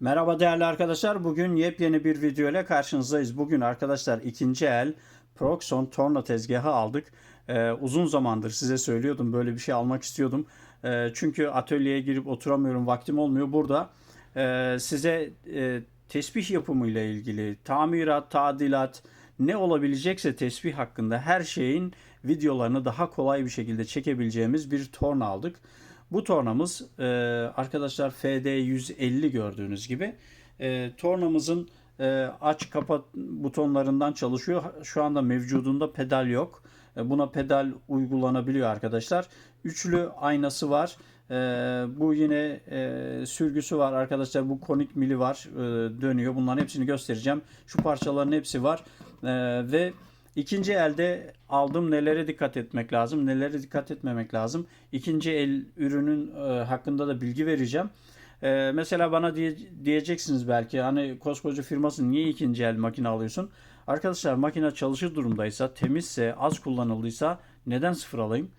Merhaba değerli arkadaşlar. Bugün yepyeni bir video ile karşınızdayız. Bugün arkadaşlar ikinci el Proxon torna tezgahı aldık. Ee, uzun zamandır size söylüyordum böyle bir şey almak istiyordum. Ee, çünkü atölyeye girip oturamıyorum, vaktim olmuyor. Burada e, size e, tesbih yapımı ile ilgili tamirat, tadilat ne olabilecekse tesbih hakkında her şeyin videolarını daha kolay bir şekilde çekebileceğimiz bir torna aldık. Bu tornamız e, arkadaşlar FD150 gördüğünüz gibi e, tornamızın e, aç kapat butonlarından çalışıyor. Şu anda mevcudunda pedal yok. E, buna pedal uygulanabiliyor arkadaşlar. Üçlü aynası var. E, bu yine e, sürgüsü var arkadaşlar. Bu konik mili var. E, dönüyor. Bunların hepsini göstereceğim. Şu parçaların hepsi var. E, ve İkinci elde aldım nelere dikkat etmek lazım, nelere dikkat etmemek lazım. İkinci el ürünün e, hakkında da bilgi vereceğim. E, mesela bana diye, diyeceksiniz belki hani koskoca firmasın niye ikinci el makine alıyorsun? Arkadaşlar makine çalışır durumdaysa, temizse, az kullanıldıysa neden sıfır alayım?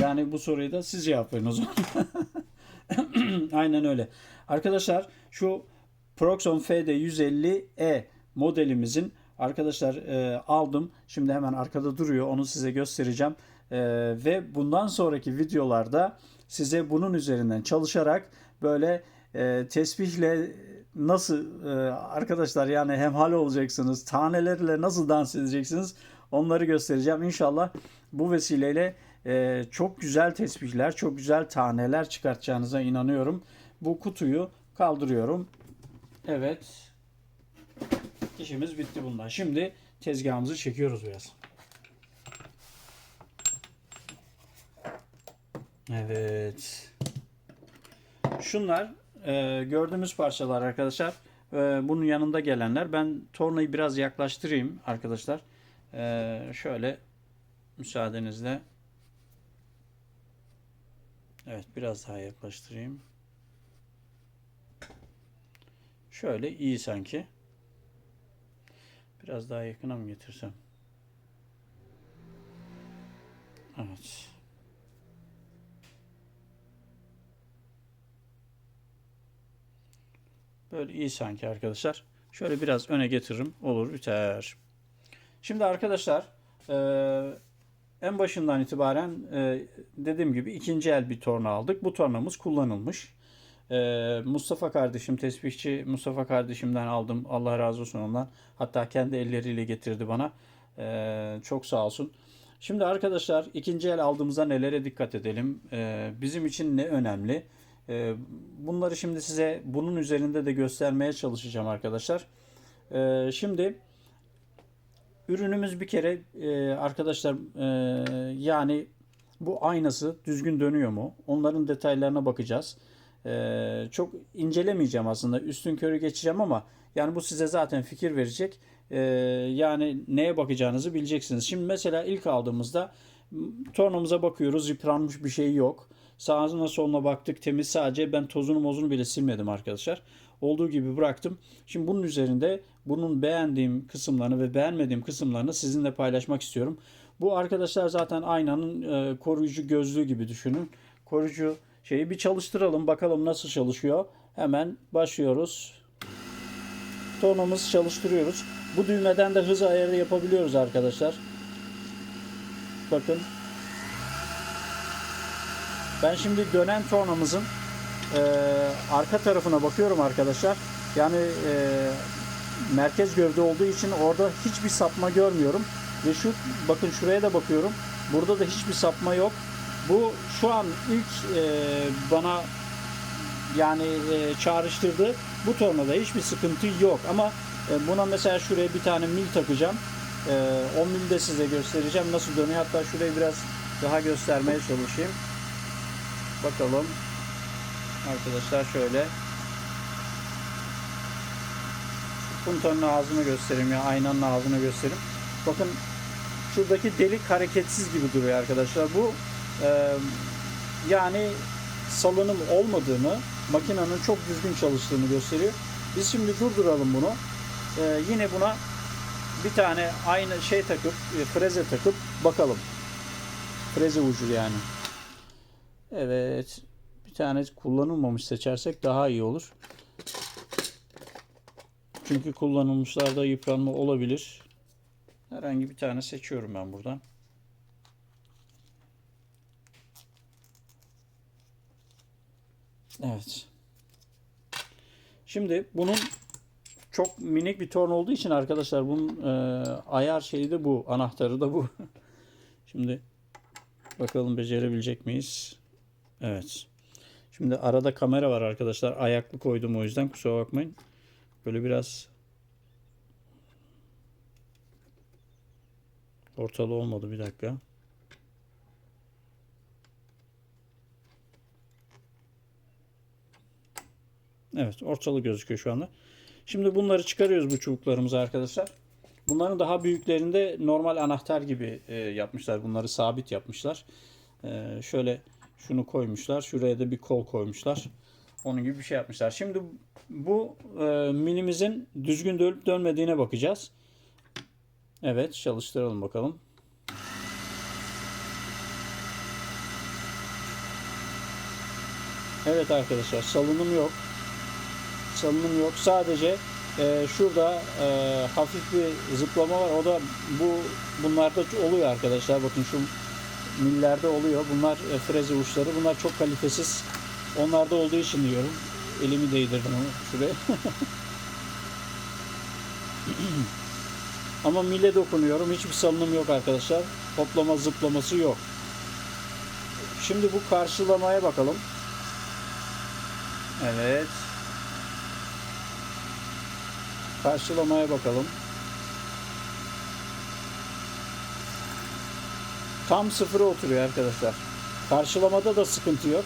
Yani bu soruyu da siz cevaplayın o zaman. Aynen öyle. Arkadaşlar şu Proxon FD150E modelimizin Arkadaşlar e, aldım. Şimdi hemen arkada duruyor. Onu size göstereceğim. E, ve bundan sonraki videolarda size bunun üzerinden çalışarak böyle e, tesbihle nasıl e, arkadaşlar yani hemhal olacaksınız, tanelerle nasıl dans edeceksiniz onları göstereceğim. İnşallah bu vesileyle e, çok güzel tesbihler, çok güzel taneler çıkartacağınıza inanıyorum. Bu kutuyu kaldırıyorum. Evet. İşimiz bitti bundan. Şimdi tezgahımızı çekiyoruz biraz. Evet. Şunlar e, gördüğümüz parçalar arkadaşlar. E, bunun yanında gelenler. Ben tornayı biraz yaklaştırayım arkadaşlar. E, şöyle müsaadenizle. Evet biraz daha yaklaştırayım. Şöyle iyi sanki. Biraz daha yakına mı getirsem? Evet. Böyle iyi sanki arkadaşlar. Şöyle biraz öne getiririm. Olur biter. Şimdi arkadaşlar e, en başından itibaren e, dediğim gibi ikinci el bir torna aldık. Bu tornamız kullanılmış. Ee, Mustafa kardeşim, tesbihçi Mustafa kardeşimden aldım. Allah razı olsun ondan. Hatta kendi elleriyle getirdi bana. Ee, çok sağ olsun. Şimdi arkadaşlar ikinci el aldığımızda nelere dikkat edelim? Ee, bizim için ne önemli? Ee, bunları şimdi size bunun üzerinde de göstermeye çalışacağım arkadaşlar. Ee, şimdi ürünümüz bir kere e, arkadaşlar e, yani bu aynası düzgün dönüyor mu? Onların detaylarına bakacağız. Ee, çok incelemeyeceğim aslında. Üstün körü geçeceğim ama yani bu size zaten fikir verecek. Ee, yani neye bakacağınızı bileceksiniz. Şimdi mesela ilk aldığımızda tornamıza bakıyoruz. Yıpranmış bir şey yok. Sağına soluna baktık temiz. Sadece ben tozunu mozunu bile silmedim arkadaşlar. Olduğu gibi bıraktım. Şimdi bunun üzerinde bunun beğendiğim kısımlarını ve beğenmediğim kısımlarını sizinle paylaşmak istiyorum. Bu arkadaşlar zaten aynanın e, koruyucu gözlüğü gibi düşünün. Koruyucu şeyi bir çalıştıralım bakalım nasıl çalışıyor. Hemen başlıyoruz. Tornamızı çalıştırıyoruz. Bu düğmeden de hız ayarı yapabiliyoruz arkadaşlar. Bakın. Ben şimdi dönen tornamızın e, arka tarafına bakıyorum arkadaşlar. Yani e, merkez gövde olduğu için orada hiçbir sapma görmüyorum. Ve şu bakın şuraya da bakıyorum. Burada da hiçbir sapma yok. Bu şu an ilk e, bana yani e, çağrıştırdı. Bu tornada hiçbir sıkıntı yok ama e, buna mesela şuraya bir tane mil takacağım. E, o mil de size göstereceğim nasıl dönüyor. Hatta şurayı biraz daha göstermeye çalışayım. Bakalım. Arkadaşlar şöyle. Puntonun ağzını göstereyim ya aynanın ağzını göstereyim. Bakın şuradaki delik hareketsiz gibi duruyor arkadaşlar. Bu yani salınım olmadığını, makinenin çok düzgün çalıştığını gösteriyor. Biz şimdi durduralım bunu. Yine buna bir tane aynı şey takıp, e, freze takıp bakalım. Freze ucu yani. Evet. Bir tane kullanılmamış seçersek daha iyi olur. Çünkü kullanılmışlarda yıpranma olabilir. Herhangi bir tane seçiyorum ben buradan. Evet. Şimdi bunun çok minik bir torn olduğu için arkadaşlar bunun e, ayar şeyi de bu. Anahtarı da bu. Şimdi bakalım becerebilecek miyiz? Evet. Şimdi arada kamera var arkadaşlar. Ayaklı koydum o yüzden kusura bakmayın. Böyle biraz ortalı olmadı bir dakika. Evet ortalı gözüküyor şu anda. Şimdi bunları çıkarıyoruz bu çubuklarımızı arkadaşlar. Bunların daha büyüklerinde normal anahtar gibi e, yapmışlar. Bunları sabit yapmışlar. E, şöyle şunu koymuşlar. Şuraya da bir kol koymuşlar. Onun gibi bir şey yapmışlar. Şimdi bu e, milimizin düzgün dönüp dönmediğine bakacağız. Evet çalıştıralım bakalım. Evet arkadaşlar salınım yok. Salınım yok. Sadece e, şurada e, hafif bir zıplama var. O da bu bunlarda oluyor arkadaşlar. Bakın şu millerde oluyor. Bunlar e, freze uçları. Bunlar çok kalitesiz. Onlarda olduğu için diyorum. Elimi değdirdim şuraya. Ama mille dokunuyorum. Hiçbir salınım yok arkadaşlar. Hoplama zıplaması yok. Şimdi bu karşılamaya bakalım. Evet. Karşılamaya bakalım. Tam sıfıra oturuyor arkadaşlar. Karşılamada da sıkıntı yok.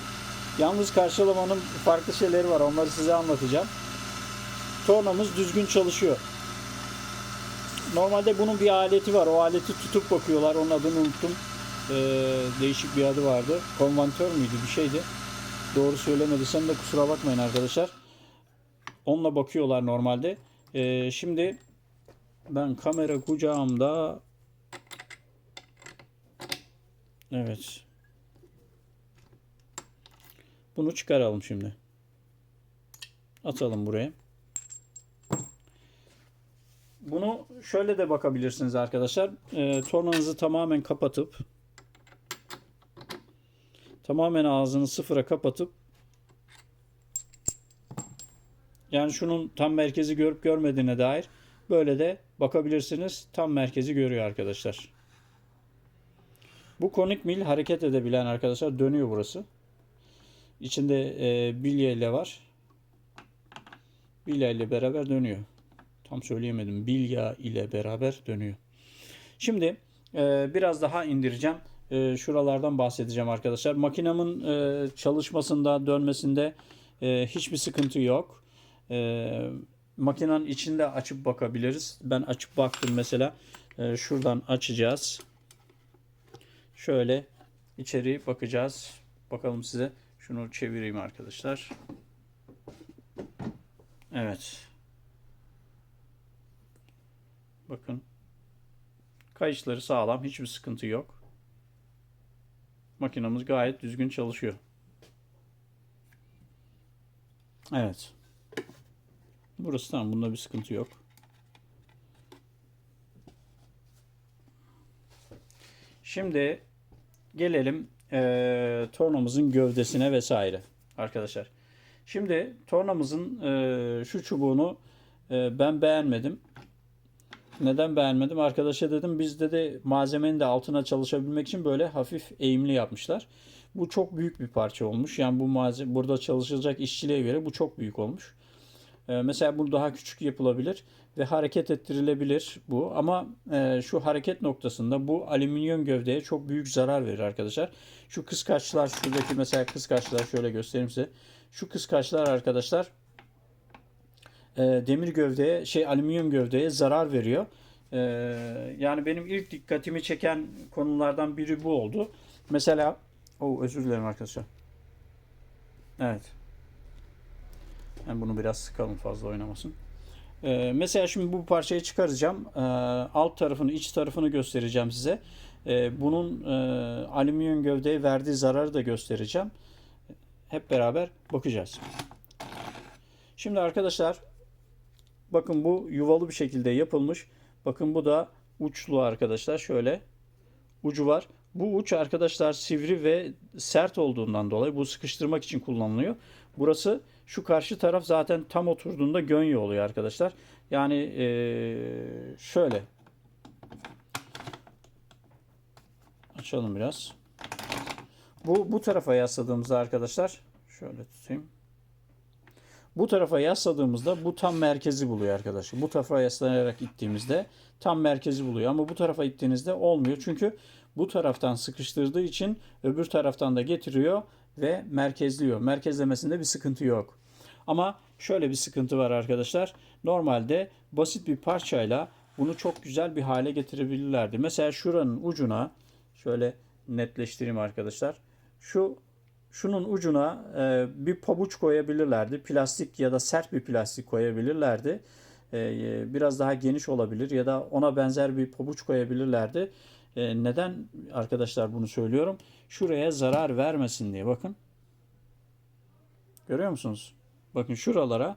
Yalnız karşılamanın farklı şeyleri var. Onları size anlatacağım. Tornamız düzgün çalışıyor. Normalde bunun bir aleti var. O aleti tutup bakıyorlar. Onun adını unuttum. Ee, değişik bir adı vardı. Konvantör müydü? Bir şeydi. Doğru söylemediysem de kusura bakmayın arkadaşlar. Onunla bakıyorlar normalde. Ee, şimdi ben kamera kucağımda Evet. Bunu çıkaralım şimdi. Atalım buraya. Bunu şöyle de bakabilirsiniz arkadaşlar. E, tornanızı tamamen kapatıp tamamen ağzını sıfıra kapatıp yani şunun tam merkezi görüp görmediğine dair böyle de bakabilirsiniz. Tam merkezi görüyor arkadaşlar. Bu konik mil hareket edebilen arkadaşlar dönüyor burası. İçinde e, bilye ile var. Bilye ile beraber dönüyor. Tam söyleyemedim. Bilya ile beraber dönüyor. Şimdi e, biraz daha indireceğim. E, şuralardan bahsedeceğim arkadaşlar. Makinamın e, çalışmasında, dönmesinde e, hiçbir sıkıntı yok. E, makinenin içinde açıp bakabiliriz. Ben açıp baktım mesela. E, şuradan açacağız. Şöyle içeri bakacağız. Bakalım size. Şunu çevireyim arkadaşlar. Evet. Bakın. Kayışları sağlam. Hiçbir sıkıntı yok. Makinamız gayet düzgün çalışıyor. Evet. Burası tamam. Bunda bir sıkıntı yok. Şimdi gelelim e, tornamızın gövdesine vesaire arkadaşlar. Şimdi tornamızın e, şu çubuğunu e, ben beğenmedim. Neden beğenmedim? Arkadaşa dedim bizde de malzemenin de altına çalışabilmek için böyle hafif eğimli yapmışlar. Bu çok büyük bir parça olmuş. Yani bu malzeme burada çalışılacak işçiliğe göre bu çok büyük olmuş. Ee, mesela bu daha küçük yapılabilir ve hareket ettirilebilir bu. Ama e, şu hareket noktasında bu alüminyum gövdeye çok büyük zarar verir arkadaşlar. Şu kıskaçlar şuradaki mesela kıskaçlar şöyle göstereyim size. Şu kıskaçlar arkadaşlar e, demir gövdeye şey alüminyum gövdeye zarar veriyor. E, yani benim ilk dikkatimi çeken konulardan biri bu oldu. Mesela o özür dilerim arkadaşlar. Evet. Yani bunu biraz sıkalım fazla oynamasın. Ee, mesela şimdi bu parçayı çıkaracağım. Ee, alt tarafını, iç tarafını göstereceğim size. Ee, bunun e, alüminyum gövdeye verdiği zararı da göstereceğim. Hep beraber bakacağız. Şimdi arkadaşlar Bakın bu yuvalı bir şekilde yapılmış. Bakın bu da uçlu arkadaşlar. Şöyle ucu var. Bu uç arkadaşlar sivri ve sert olduğundan dolayı bu sıkıştırmak için kullanılıyor. Burası şu karşı taraf zaten tam oturduğunda gönye oluyor arkadaşlar. Yani eee, şöyle açalım biraz. Bu bu tarafa yasladığımızda arkadaşlar şöyle tutayım. Bu tarafa yasladığımızda bu tam merkezi buluyor arkadaşlar. Bu tarafa yaslanarak ittiğimizde tam merkezi buluyor. Ama bu tarafa ittiğinizde olmuyor. Çünkü bu taraftan sıkıştırdığı için öbür taraftan da getiriyor ve merkezliyor. Merkezlemesinde bir sıkıntı yok. Ama şöyle bir sıkıntı var arkadaşlar. Normalde basit bir parçayla bunu çok güzel bir hale getirebilirlerdi. Mesela şuranın ucuna şöyle netleştireyim arkadaşlar. Şu şunun ucuna e, bir pabuç koyabilirlerdi. Plastik ya da sert bir plastik koyabilirlerdi. E, biraz daha geniş olabilir ya da ona benzer bir pabuç koyabilirlerdi. E, neden arkadaşlar bunu söylüyorum? Şuraya zarar vermesin diye. Bakın. Görüyor musunuz? Bakın şuralara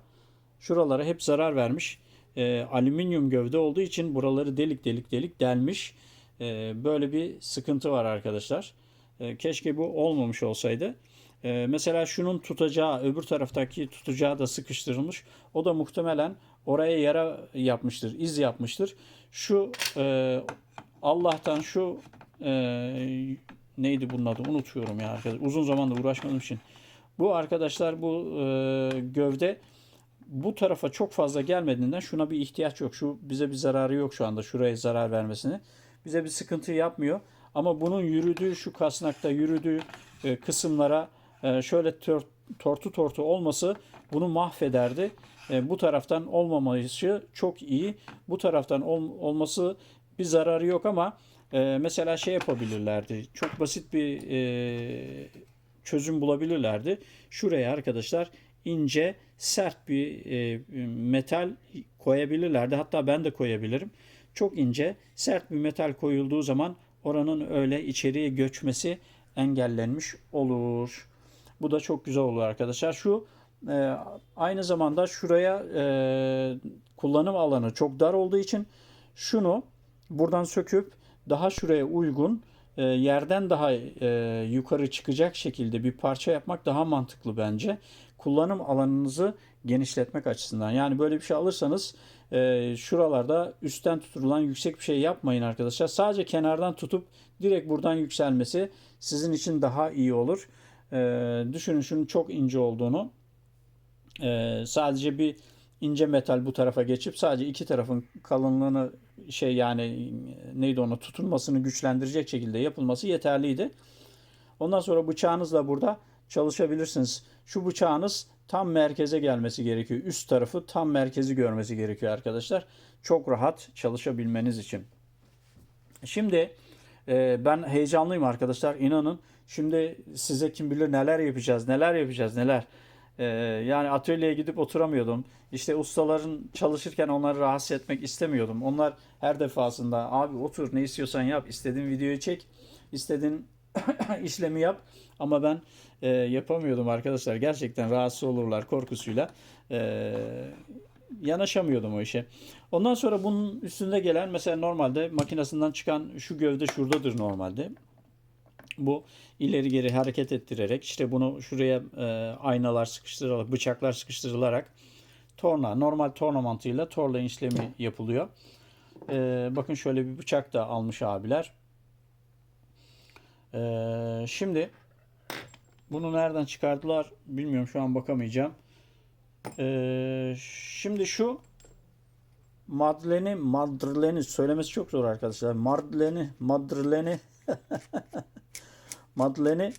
şuralara hep zarar vermiş. E, alüminyum gövde olduğu için buraları delik delik delik delmiş. E, böyle bir sıkıntı var arkadaşlar. E, keşke bu olmamış olsaydı. E, mesela şunun tutacağı, öbür taraftaki tutacağı da sıkıştırılmış. O da muhtemelen oraya yara yapmıştır, iz yapmıştır. Şu e, Allah'tan şu e, neydi bunun adı unutuyorum ya arkadaşlar. Uzun zamandır uğraşmadığım için. Bu arkadaşlar bu e, gövde bu tarafa çok fazla gelmediğinden şuna bir ihtiyaç yok. Şu bize bir zararı yok şu anda şuraya zarar vermesine. Bize bir sıkıntı yapmıyor. Ama bunun yürüdüğü şu kasnakta yürüdüğü e, kısımlara e, şöyle tör- tortu tortu olması bunu mahvederdi. E, bu taraftan olmaması çok iyi. Bu taraftan ol- olması bir zararı yok ama e, mesela şey yapabilirlerdi. Çok basit bir e, çözüm bulabilirlerdi. Şuraya arkadaşlar ince sert bir e, metal koyabilirlerdi. Hatta ben de koyabilirim. Çok ince sert bir metal koyulduğu zaman oranın öyle içeriye göçmesi engellenmiş olur. Bu da çok güzel olur arkadaşlar. Şu e, aynı zamanda şuraya e, kullanım alanı çok dar olduğu için şunu buradan söküp daha şuraya uygun e, yerden daha e, yukarı çıkacak şekilde bir parça yapmak daha mantıklı bence. Kullanım alanınızı genişletmek açısından. Yani böyle bir şey alırsanız e, şuralarda üstten tutulan yüksek bir şey yapmayın arkadaşlar. Sadece kenardan tutup direkt buradan yükselmesi sizin için daha iyi olur. E, düşünün şunun çok ince olduğunu. E, sadece bir ince metal bu tarafa geçip sadece iki tarafın kalınlığını şey yani neydi ona tutunmasını güçlendirecek şekilde yapılması yeterliydi. Ondan sonra bıçağınızla burada çalışabilirsiniz. Şu bıçağınız tam merkeze gelmesi gerekiyor. Üst tarafı tam merkezi görmesi gerekiyor arkadaşlar. Çok rahat çalışabilmeniz için. Şimdi e, ben heyecanlıyım arkadaşlar. İnanın şimdi size kim bilir neler yapacağız, neler yapacağız, neler. E, yani atölyeye gidip oturamıyordum. İşte ustaların çalışırken onları rahatsız etmek istemiyordum. Onlar her defasında abi otur ne istiyorsan yap, istediğin videoyu çek, istediğin işlemi yap. Ama ben e, yapamıyordum arkadaşlar. Gerçekten rahatsız olurlar korkusuyla. E, yanaşamıyordum o işe. Ondan sonra bunun üstünde gelen mesela normalde makinesinden çıkan şu gövde şuradadır normalde. Bu ileri geri hareket ettirerek işte bunu şuraya e, aynalar sıkıştırılarak, bıçaklar sıkıştırılarak torna, normal torna mantığıyla torla işlemi yapılıyor. E, bakın şöyle bir bıçak da almış abiler. E, şimdi bunu nereden çıkardılar bilmiyorum şu an bakamayacağım. E, şimdi şu Madleni, Madrleni söylemesi çok zor arkadaşlar. Madleni, Madrleni, Madleni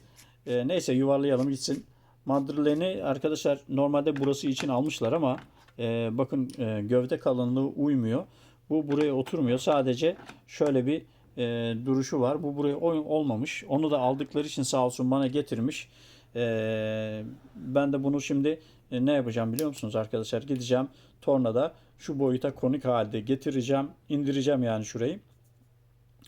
e, neyse yuvarlayalım gitsin. Madrleni arkadaşlar normalde burası için almışlar ama e, bakın e, gövde kalınlığı uymuyor. Bu buraya oturmuyor. Sadece şöyle bir e, duruşu var. Bu buraya olmamış. Onu da aldıkları için sağ olsun bana getirmiş. E, ben de bunu şimdi e, ne yapacağım biliyor musunuz arkadaşlar? Gideceğim tornada şu boyuta konik halde getireceğim. indireceğim yani şurayı.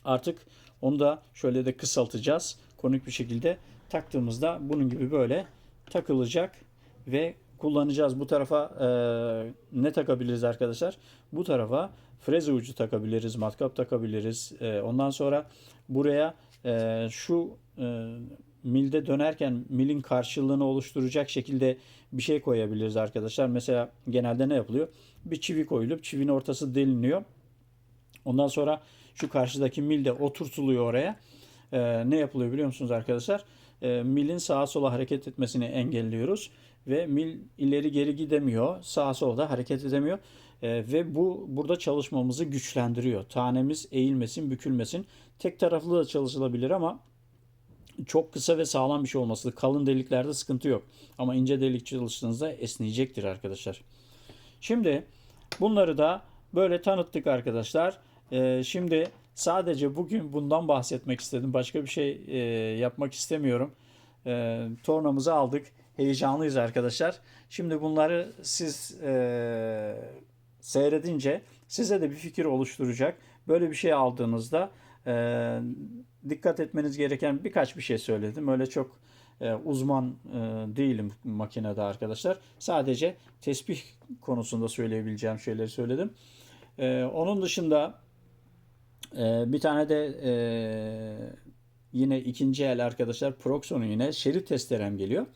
Artık onu da şöyle de kısaltacağız. Konik bir şekilde taktığımızda bunun gibi böyle takılacak ve kullanacağız. Bu tarafa e, ne takabiliriz arkadaşlar? Bu tarafa freze ucu takabiliriz, matkap takabiliriz. E, ondan sonra buraya e, şu e, milde dönerken milin karşılığını oluşturacak şekilde bir şey koyabiliriz arkadaşlar. Mesela genelde ne yapılıyor? Bir çivi koyulup çivinin ortası deliniyor. Ondan sonra şu karşıdaki mil de oturtuluyor oraya. Ee, ne yapılıyor biliyor musunuz arkadaşlar? Ee, milin sağa sola hareket etmesini engelliyoruz ve mil ileri geri gidemiyor. Sağa sola da hareket edemiyor. Ee, ve bu burada çalışmamızı güçlendiriyor. Tanemiz eğilmesin, bükülmesin. Tek taraflı da çalışılabilir ama çok kısa ve sağlam bir şey olması. Kalın deliklerde sıkıntı yok. Ama ince delik çalıştığınızda esneyecektir arkadaşlar. Şimdi bunları da böyle tanıttık arkadaşlar. Ee, şimdi sadece bugün bundan bahsetmek istedim. Başka bir şey e, yapmak istemiyorum. Ee, tornamızı aldık. Heyecanlıyız arkadaşlar. Şimdi bunları siz e, seyredince size de bir fikir oluşturacak. Böyle bir şey aldığınızda e, dikkat etmeniz gereken birkaç bir şey söyledim. Öyle çok e, uzman e, değilim makinede arkadaşlar. Sadece tesbih konusunda söyleyebileceğim şeyleri söyledim. E, onun dışında e, bir tane de e, yine ikinci el arkadaşlar Proxon'un yine şerit testerem geliyor.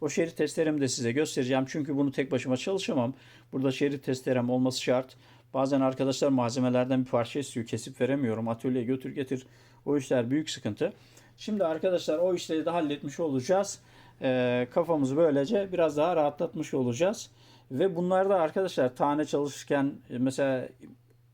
O şerit testeremi de size göstereceğim. Çünkü bunu tek başıma çalışamam. Burada şerit testerem olması şart. Bazen arkadaşlar malzemelerden bir parça istiyor. Kesip veremiyorum. Atölyeye götür getir. O işler büyük sıkıntı. Şimdi arkadaşlar o işleri de halletmiş olacağız. Ee, kafamızı böylece biraz daha rahatlatmış olacağız. Ve bunlarda arkadaşlar tane çalışırken e, mesela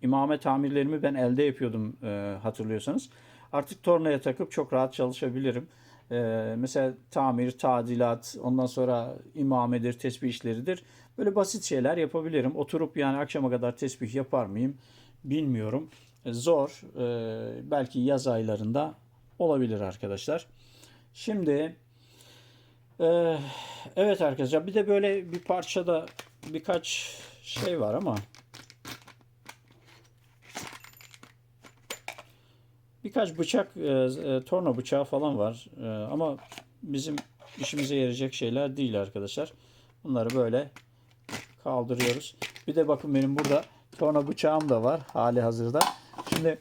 imame tamirlerimi ben elde yapıyordum e, hatırlıyorsanız. Artık tornaya takıp çok rahat çalışabilirim. E, mesela tamir, tadilat, ondan sonra imamedir, tesbih işleridir. Böyle basit şeyler yapabilirim. Oturup yani akşama kadar tesbih yapar mıyım bilmiyorum. E, zor. E, belki yaz aylarında olabilir arkadaşlar. Şimdi e, evet arkadaşlar bir de böyle bir parçada birkaç şey var ama birkaç bıçak e, e, torna bıçağı falan var E, ama bizim işimize yarayacak şeyler değil arkadaşlar. Bunları böyle kaldırıyoruz. Bir de bakın benim burada torna bıçağım da var hali hazırda. Şimdi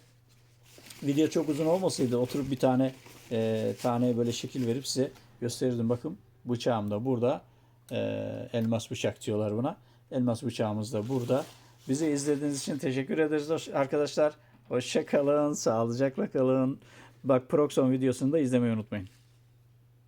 video çok uzun olmasaydı oturup bir tane e, taneye böyle şekil verip size gösterirdim. Bakın bıçağım da burada. E, elmas bıçak diyorlar buna. Elmas bıçağımız da burada. Bizi izlediğiniz için teşekkür ederiz arkadaşlar. Hoşça kalın, sağlıcakla kalın. Bak Proxon videosunu da izlemeyi unutmayın.